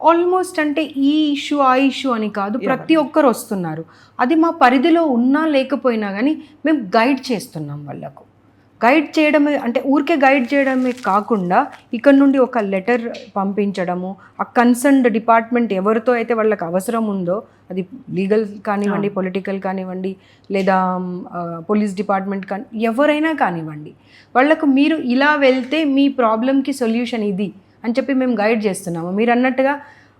Almost అంటే ఈ issue ఆ ఇష్యూ అని కాదు ప్రతి ఒక్కరు వస్తున్నారు. అది మా పరిధిలో ఉన్నా లేకపోయినా కానీ మేము గైడ్ చేస్తున్నాం వాళ్ళకు. గైడ్ చేయడమే అంటే ఊరికే గైడ్ చేయడమే కాకుండా ఇక్కడ నుండి ఒక లెటర్ పంపించడము ఆ కన్సర్న్డ్ డిపార్ట్మెంట్ ఎవరితో అయితే వాళ్ళకి అవసరం ఉందో అది లీగల్ కానివ్వండి పొలిటికల్ కానివ్వండి లేదా పోలీస్ డిపార్ట్మెంట్ కానీ ఎవరైనా కానివ్వండి వాళ్ళకు మీరు ఇలా వెళ్తే మీ ప్రాబ్లంకి సొల్యూషన్ ఇది. అని చెప్పి మేము గైడ్ చేస్తున్నాము. మీరు అన్నట్టుగా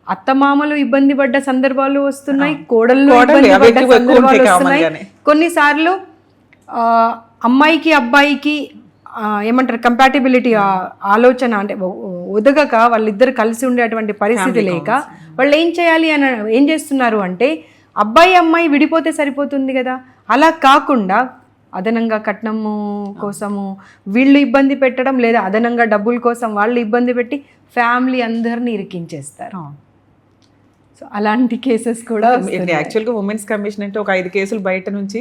అత్తమామలు ఇబ్బంది పడ్డ సందర్భాలు వస్తున్నాయి కోడళ్ళు ఇబ్బంది పడ్డ సందర్భాలు వస్తున్నాయి. కొన్నిసార్లు అమ్మాయికి అబ్బాయికి ఏమంటారు కంపాటిబిలిటీ ఆలోచన అంటే ఒదగక వాళ్ళిద్దరు కలిసి ఉండేటువంటి పరిస్థితి లేక వాళ్ళు ఏం చేయాలి అని ఏం చేస్తున్నారు అంటే అబ్బాయి అమ్మాయి విడిపోతే సరిపోతుంది కదా? అలా కాకుండా అదనంగా కట్నము కోసము వీళ్ళు ఇబ్బంది పెట్టడం లేదా అదనంగా డబ్బుల కోసం వాళ్ళు ఇబ్బంది పెట్టి ఫ్యామిలీ అందరిని ఇరికించేస్తారు. సో అలాంటి కేసెస్ కూడా యాక్చువల్గా ఉమెన్స్ కమిషన్ అంటే ఒక ఐదు కేసులు బయట నుంచి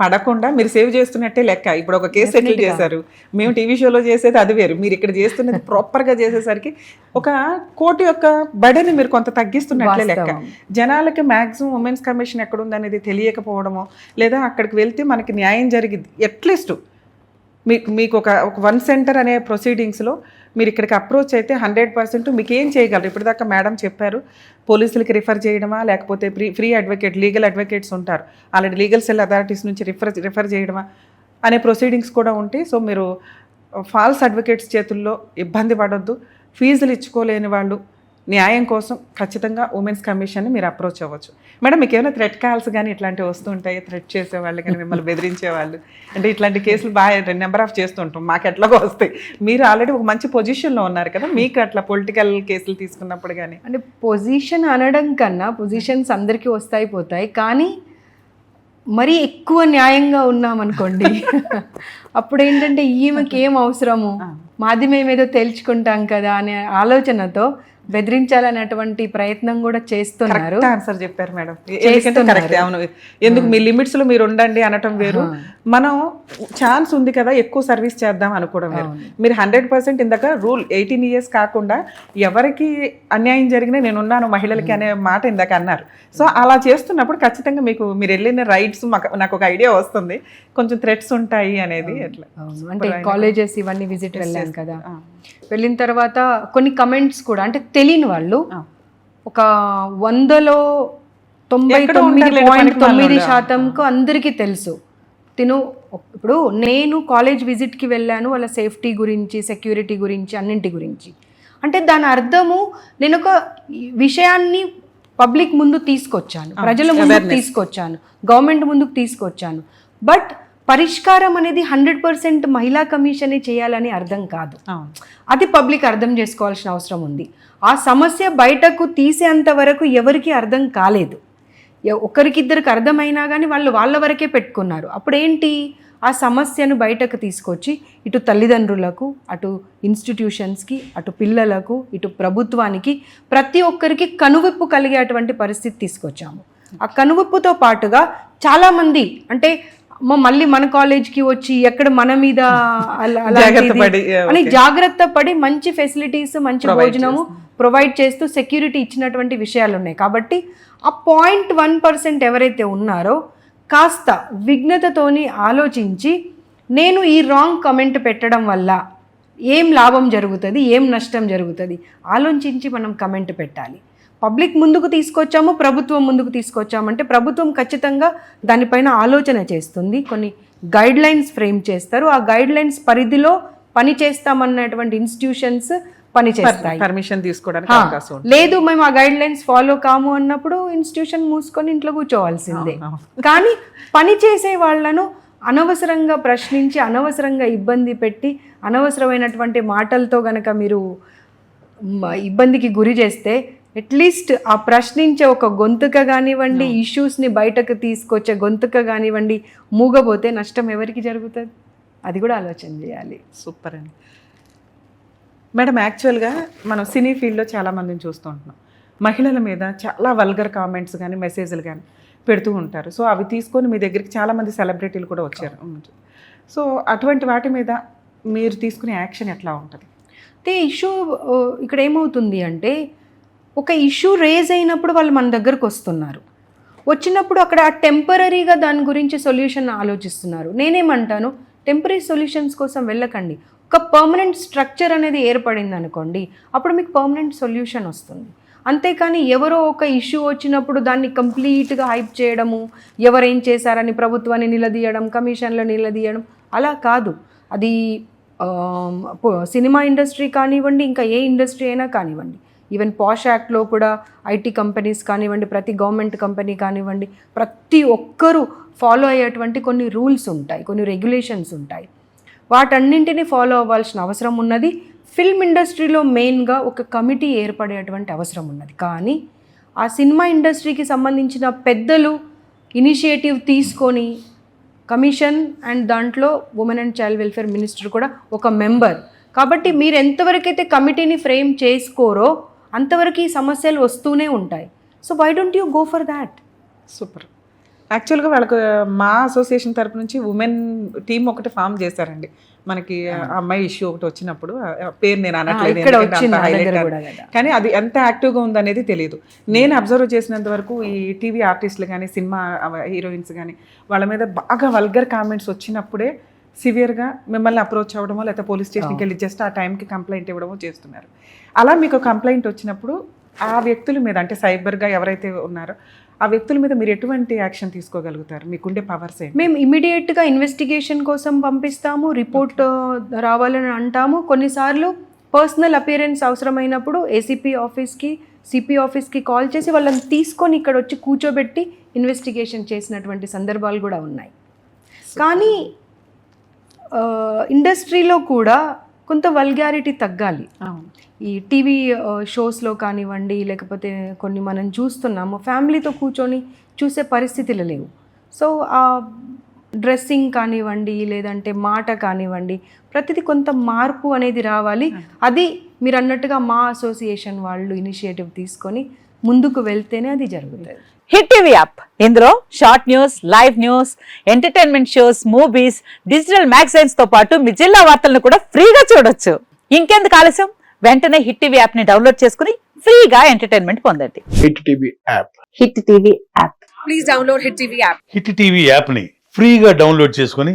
పడకుండా మీరు సేవ్ చేస్తున్నట్టే లెక్క. ఇప్పుడు ఒక కేసు సెటిల్ చేశారు. మేము టీవీ షోలో చేసేది అది వేరు. మీరు ఇక్కడ చేస్తున్నది ప్రాపర్గా చేసేసరికి ఒక కోర్టు యొక్క బడిని మీరు కొంత తగ్గిస్తున్నట్లే లెక్క. జనాలకి మాక్సిమం ఉమెన్స్ కమిషన్ ఎక్కడ ఉందనేది తెలియకపోవడమో లేదా అక్కడికి వెళ్తే మనకి న్యాయం జరిగింది అట్లీస్ట్ మీకు మీకు ఒక ఒక వన్ సెంటర్ అనే ప్రొసీడింగ్స్లో మీరు ఇక్కడికి అప్రోచ్ అయితే హండ్రెడ్ పర్సెంట్ మీకు ఏం చేయగలరు? ఇప్పటిదాకా మేడం చెప్పారు పోలీసులకి రిఫర్ చేయడమా? లేకపోతే free free advocate legal advocates ఉంటారు. ఆల్రెడీ లీగల్ సెల్ అథారిటీస్ నుంచి రిఫర్ రిఫర్ చేయడమా? అనే ప్రొసీడింగ్స్ కూడా ఉంటాయి. సో మీరు ఫాల్స్ అడ్వకేట్స్ చేతుల్లో ఇబ్బంది పడొద్దు. ఫీజులు ఇచ్చుకోలేని వాళ్ళు న్యాయం కోసం ఖచ్చితంగా ఉమెన్స్ కమిషన్ని మీరు అప్రోచ్ అవ్వచ్చు. మేడం మీకు ఏమైనా థ్రెట్ కాల్స్ కానీ ఇట్లాంటివి వస్తుంటాయి థ్రెట్ చేసేవాళ్ళు కానీ మిమ్మల్ని బెదిరించే వాళ్ళు అంటే ఇట్లాంటి కేసులు బాగా నెంబర్ ఆఫ్ చేస్తుంటాం మాకు ఎట్లాగో వస్తాయి. మీరు ఆల్రెడీ ఒక మంచి పొజిషన్లో ఉన్నారు కదా. మీకు అట్లా పొలిటికల్ కేసులు తీసుకున్నప్పుడు కానీ అంటే పొజిషన్ అనడం కన్నా పొజిషన్స్ అందరికీ వస్తాయి పోతాయి. కానీ మరీ ఎక్కువ న్యాయంగా ఉన్నామనుకోండి అప్పుడు ఏంటంటే ఈమెకి ఏం అవసరము? మాది మేమేదో తేల్చుకుంటాం కదా అనే ఆలోచనతో బెదిరించాలనేటువంటి ప్రయత్నం కూడా చేస్తున్నారు. ఆన్సర్ చెప్పారు మేడం. అవును. ఎందుకు మీ లిమిట్స్లో మీరు ఉండండి అనటం వేరు. మనం ఛాన్స్ ఉంది కదా ఎక్కువ సర్వీస్ చేద్దాం అనుకోవడం వేరు. మీరు హండ్రెడ్ పర్సెంట్ ఇందాక రూల్ ఎయిటీన్ ఇయర్స్ కాకుండా ఎవరికి అన్యాయం జరిగినా నేను ఉన్నాను మహిళలకి అనే మాట ఇందాక అన్నారు. సో అలా చేస్తున్నప్పుడు ఖచ్చితంగా మీకు మీరు వెళ్ళిన రైట్స్ నాకు ఒక ఐడియా వస్తుంది. కొంచెం థ్రెట్స్ ఉంటాయి అనేది అట్లా. అంటే కాలేజెస్ ఇవన్నీ విజిట్ వెళ్ళాను కదా. వెళ్ళిన తర్వాత కొన్ని కమెంట్స్ కూడా అంటే తెలియని వాళ్ళు. ఒక వందలో తొంభై తొమ్మిది పాయింట్ తొమ్మిది. శాతంకు అందరికీ తెలుసు తిను ఇప్పుడు నేను కాలేజ్ విజిట్కి వెళ్ళాను వాళ్ళ సేఫ్టీ గురించి సెక్యూరిటీ గురించి అన్నింటి గురించి అంటే దాని అర్థము నేను ఒక విషయాన్ని పబ్లిక్ ముందు తీసుకొచ్చాను ప్రజల ముందుకు తీసుకొచ్చాను గవర్నమెంట్ ముందుకు తీసుకొచ్చాను బట్ పరిష్కారం అనేది హండ్రెడ్ పర్సెంట్ మహిళా కమిషనే చేయాలని అర్థం కాదు. అది పబ్లిక్ అర్థం చేసుకోవాల్సిన అవసరం ఉంది. ఆ సమస్య బయటకు తీసేంత వరకు ఎవరికి అర్థం కాలేదు. ఒకరికిద్దరికి అర్థమైనా కానీ వాళ్ళు వాళ్ళ వరకే పెట్టుకున్నారు. అప్పుడు ఏంటి ఆ సమస్యను బయటకు తీసుకొచ్చి ఇటు తల్లిదండ్రులకు అటు ఇన్స్టిట్యూషన్స్కి అటు పిల్లలకు ఇటు ప్రభుత్వానికి ప్రతి ఒక్కరికి కనువిప్పు కలిగేటువంటి పరిస్థితి తీసుకొచ్చాము. ఆ కనువిప్పుతో పాటుగా చాలామంది అంటే అమ్మ మళ్ళీ మన కాలేజ్కి వచ్చి ఎక్కడ మన మీద అని జాగ్రత్త పడి మంచి ఫెసిలిటీస్ మంచి భోజనము ప్రొవైడ్ చేస్తూ సెక్యూరిటీ ఇచ్చినటువంటి విషయాలు ఉన్నాయి. కాబట్టి ఆ పాయింట్ వన్ పర్సెంట్ ఎవరైతే ఉన్నారో కాస్త విఘ్నతతోని ఆలోచించి నేను ఈ రాంగ్ కమెంట్ పెట్టడం వల్ల ఏం లాభం జరుగుతుంది ఏం నష్టం జరుగుతుంది ఆలోచించి మనం కమెంట్ పెట్టాలి. పబ్లిక్ ముందుకు తీసుకొచ్చాము ప్రభుత్వం ముందుకు తీసుకొచ్చామంటే ప్రభుత్వం ఖచ్చితంగా దానిపైన ఆలోచన చేస్తుంది. కొన్ని గైడ్ లైన్స్ ఫ్రేమ్ చేస్తారు. ఆ గైడ్ లైన్స్ పరిధిలో పని చేస్తామన్నటువంటి ఇన్స్టిట్యూషన్స్ పని చేస్తాయి. పర్మిషన్ తీసుకోవడానికి అవకాశం లేదు మేము ఆ గైడ్ లైన్స్ ఫాలో కాము అన్నప్పుడు ఇన్స్టిట్యూషన్ మూసుకొని ఇంట్లో కూర్చోవాల్సిందే. కానీ పని చేసే వాళ్ళను అనవసరంగా ప్రశ్నించి అనవసరంగా ఇబ్బంది పెట్టి అనవసరమైనటువంటి మాటలతో గనక మీరు ఇబ్బందికి గురి చేస్తే అట్లీస్ట్ ఆ ప్రశ్నించే ఒక గొంతుక కానివ్వండి ఇష్యూస్ని బయటకు తీసుకొచ్చే గొంతుక కానివ్వండి మూగబోతే నష్టం ఎవరికి జరుగుతుంది? అది కూడా ఆలోచన చేయాలి. సూపర్ అండి. మేడం యాక్చువల్గా మనం సినీ ఫీల్డ్లో చాలా మందిని చూస్తూ ఉంటున్నాం. మహిళల మీద చాలా వల్గర్ కామెంట్స్ కానీ మెసేజ్లు కానీ పెడుతూ ఉంటారు. సో అవి తీసుకొని మీ దగ్గరికి చాలామంది సెలబ్రిటీలు కూడా వచ్చారు. సో అటువంటి వాటి మీద మీరు తీసుకునే యాక్షన్ ఎట్లా ఉంటుంది? అయితే ఇష్యూ ఇక్కడ ఏమవుతుంది అంటే ఒక ఇష్యూ రేజ్ అయినప్పుడు వాళ్ళు మన దగ్గరకు వస్తున్నారు. వచ్చినప్పుడు అక్కడ టెంపరీగా దాని గురించి సొల్యూషన్ ఆలోచిస్తున్నారు. నేనేమంటాను? టెంపరీ సొల్యూషన్స్ కోసం వెళ్ళకండి. ఒక పర్మనెంట్ స్ట్రక్చర్ అనేది ఏర్పడింది అనుకోండి అప్పుడు మీకు పర్మనెంట్ సొల్యూషన్ వస్తుంది. అంతేకాని ఎవరో ఒక ఇష్యూ వచ్చినప్పుడు దాన్ని కంప్లీట్గా హైప్ చేయడము ఎవరేం చేశారని ప్రభుత్వాన్ని నిలదీయడం కమిషన్లు నిలదీయడం అలా కాదు. అది సినిమా ఇండస్ట్రీ కానివ్వండి ఇంకా ఏ ఇండస్ట్రీ అయినా కానివ్వండి. ఈవెన్ పాష్ యాక్ట్లో కూడా ఐటీ కంపెనీస్ కానివ్వండి ప్రతి గవర్నమెంట్ కంపెనీ కానివ్వండి ప్రతి ఒక్కరూ ఫాలో అయ్యేటువంటి కొన్ని రూల్స్ ఉంటాయి కొన్ని రెగ్యులేషన్స్ ఉంటాయి. వాటన్నింటినీ ఫాలో అవ్వాల్సిన అవసరం ఉన్నది. ఫిల్మ్ ఇండస్ట్రీలో మెయిన్గా ఒక కమిటీ ఏర్పడేటువంటి అవసరం ఉన్నది. కానీ ఆ సినిమా ఇండస్ట్రీకి సంబంధించిన పెద్దలు ఇనిషియేటివ్ తీసుకొని కమిషన్ అండ్ దాంట్లో women and child welfare minister కూడా ఒక మెంబర్ కాబట్టి మీరు ఎంతవరకైతే కమిటీని ఫ్రేమ్ చేసుకోరో అంతవరకు ఈ సమస్యలు వస్తూనే ఉంటాయి. So why don't you go for that super యాక్చువల్గా వాళ్ళకు మా అసోసియేషన్ తరపు నుంచి ఉమెన్ టీం ఒకటి ఫామ్ చేశారండి. మనకి అమ్మాయి ఇష్యూ ఒకటి వచ్చినప్పుడు పేరు నేను అనట్లేదు. కానీ అది ఎంత యాక్టివ్గా ఉందనేది తెలియదు. నేను అబ్జర్వ్ చేసినంత వరకు ఈ టీవీ ఆర్టిస్టులు కానీ సినిమా హీరోయిన్స్ కానీ వాళ్ళ మీద బాగా వల్గర్ కామెంట్స్ వచ్చినప్పుడే సివియర్గా మిమ్మల్ని అప్రోచ్ అవ్వడమో లేకపోతే పోలీస్ స్టేషన్కి వెళ్ళి జస్ట్ ఆ టైంకి కంప్లైంట్ ఇవ్వడమో చేస్తున్నారు. అలా మీకు కంప్లైంట్ వచ్చినప్పుడు ఆ వ్యక్తుల మీద అంటే సైబర్గా ఎవరైతే ఉన్నారో ఆ వ్యక్తుల మీద మీరు ఎటువంటి యాక్షన్ తీసుకోగలుగుతారు? మీకుండే పవర్స్ ఏంటి? మేము ఇమీడియట్గా ఇన్వెస్టిగేషన్ కోసం పంపిస్తాము రిపోర్ట్ రావాలని అంటాము. కొన్నిసార్లు పర్సనల్ అపియరెన్స్ అవసరమైనప్పుడు ఏసీపీ ఆఫీస్కి సిపి ఆఫీస్కి కాల్ చేసి వాళ్ళని తీసుకొని ఇక్కడ వచ్చి కూర్చోబెట్టి ఇన్వెస్టిగేషన్ చేసినటువంటి సందర్భాలు కూడా ఉన్నాయి. కానీ ఇండస్ట్రీలో కూడా కొంత వల్గారిటీ తగ్గాలి. ఈ టీవీ షోస్లో కానివ్వండి లేకపోతే కొన్ని మనం చూస్తున్నాము ఫ్యామిలీతో కూర్చొని చూసే పరిస్థితులు లేవు. సో ఆ డ్రెస్సింగ్ కానివ్వండి లేదంటే మాట కానివ్వండి ప్రతిదీ కొంత మార్పు అనేది రావాలి. అది మీరు అన్నట్టుగా మా అసోసియేషన్ వాళ్ళు ఇనిషియేటివ్ తీసుకొని ముందుకు వెళ్తేనే అది జరుగుతుంది. Hit TV app. ఇందులో short news live news entertainment shows movies digital మ్యాగజైన్స్తో పాటు మీ జిల్లా వార్తలను కూడా ఫ్రీగా చూడొచ్చు. ఇంకెందుకు ఆలస్యం? వెంటనే హిట్ టీవీ యాప్ని డౌన్లోడ్ చేసుకుని ఫ్రీగా ఎంటర్టైన్మెంట్ పొందండి. Hit TV app. Hit TV app. Hit TV యాప్ని ఫ్రీగా డౌన్లోడ్ చేసుకొని